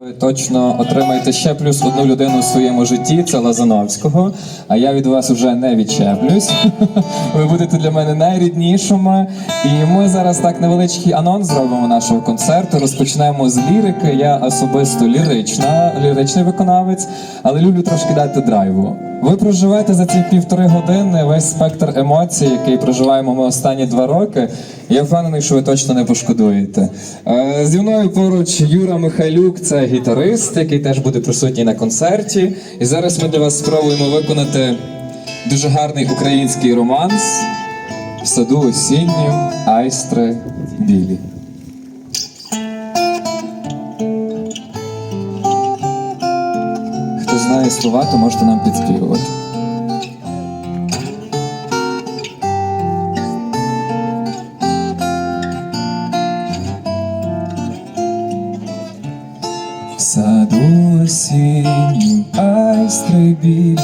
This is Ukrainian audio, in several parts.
Ви точно отримаєте ще плюс одну людину в своєму житті, це Лазановського. А я від вас вже не відчеплюсь. Ви будете для мене найріднішими. І ми зараз так невеличкий анонс зробимо нашого концерту. Розпочнемо з лірики. Я особисто лірична, ліричний виконавець, але люблю трошки дати драйву. Ви проживете за ці півтори години весь спектр емоцій, який проживаємо ми останні два роки. Я впевнений, що ви точно не пошкодуєте. Е, Зі мною поруч Юра Михайлюк, це гітарист, який теж буде присутній на концерті. І зараз ми для вас спробуємо виконати дуже гарний український романс в саду осіннім айстри білі. Знає слова, то можете нам підспівувати. Саду осіннім айстри білі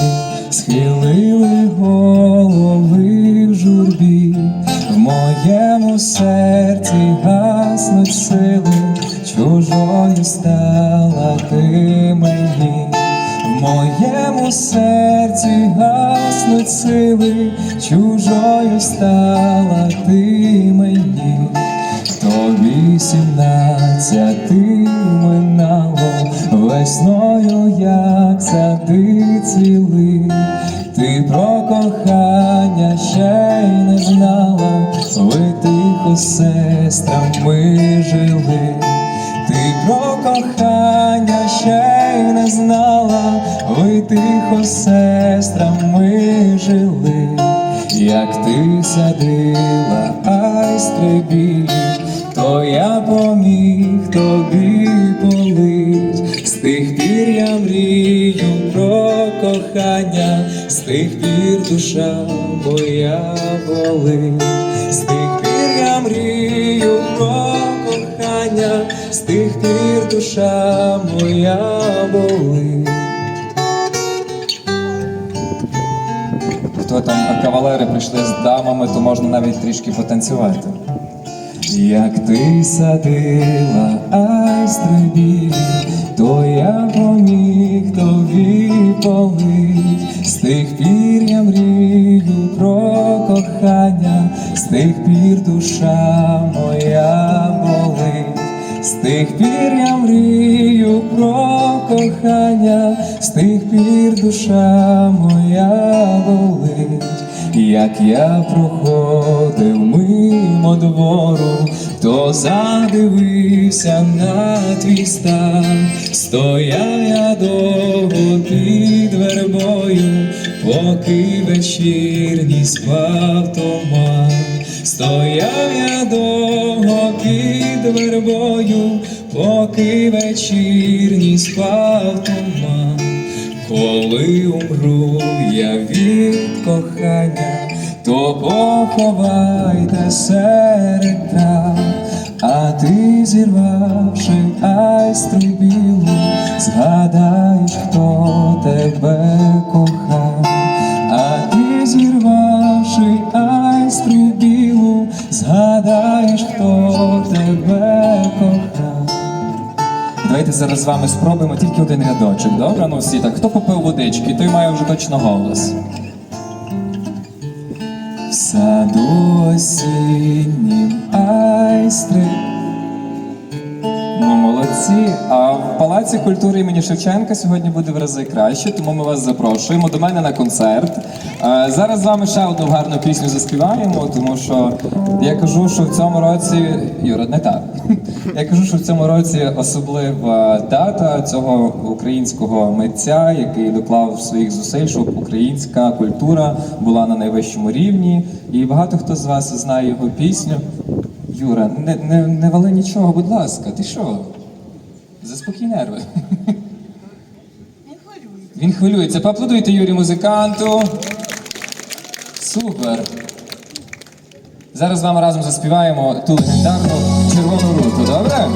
схилили голови в журбі, в моєму серці гаснуть сили, чужою стала ти мені, моєму серці гаснуть сили, чужою стала ти мені. Тобі сімнадцяти минало весною, як сади цвіли, ти про кохання ще й не знала, ви тихо сестрами жили, ти про кохання ще й не знала, ви тихо сестрами жили. Як ти садила айстри білі, то я поміг тобі полить. З тих пір я мрію про кохання, з тих пір душа моя болить. З тих пір я мрію про з тих пір душа моя болить. Хто там кавалери прийшли з дамами, то можна навіть трішки потанцювати. Як ти садила айстри білі, то я поміг тобі полить. З тих пір я мрію про кохання, з тих пір душа моя. З тих пір я мрію про кохання, з тих пір душа моя болить, як я проходив мимо двору, то задивився на твій стан, стояв я довго під вербою, поки вечірній спав туман. Стояв я довго вербою, поки вечірній спав туман. Коли умру я від кохання, то поховайте серед а ти зірвавши айстру білу, згадаєш, хто тебе кохав, Давайте зараз з вами спробуємо тільки один рядочок. Добре? Ну всі так. Хто попив водички, той має вже точно голос. В саду осіннім айстри. А в Палаці культури імені Шевченка сьогодні буде в рази краще, тому ми вас запрошуємо до мене на концерт. Зараз з вами ще одну гарну пісню заспіваємо, тому що я кажу, що в цьому році Юра, не так. Я кажу, що в цьому році особлива дата цього українського митця, який доклав своїх зусиль, щоб українська культура була на найвищому рівні. І багато хто з вас знає його пісню. Юра, не, не, не вали нічого, будь ласка, ти що? Заспокій нерви. Він хвилюється. Поаплодуйте Юрі музиканту. Супер. Зараз з вами разом заспіваємо ту легендарну червону руту, добре?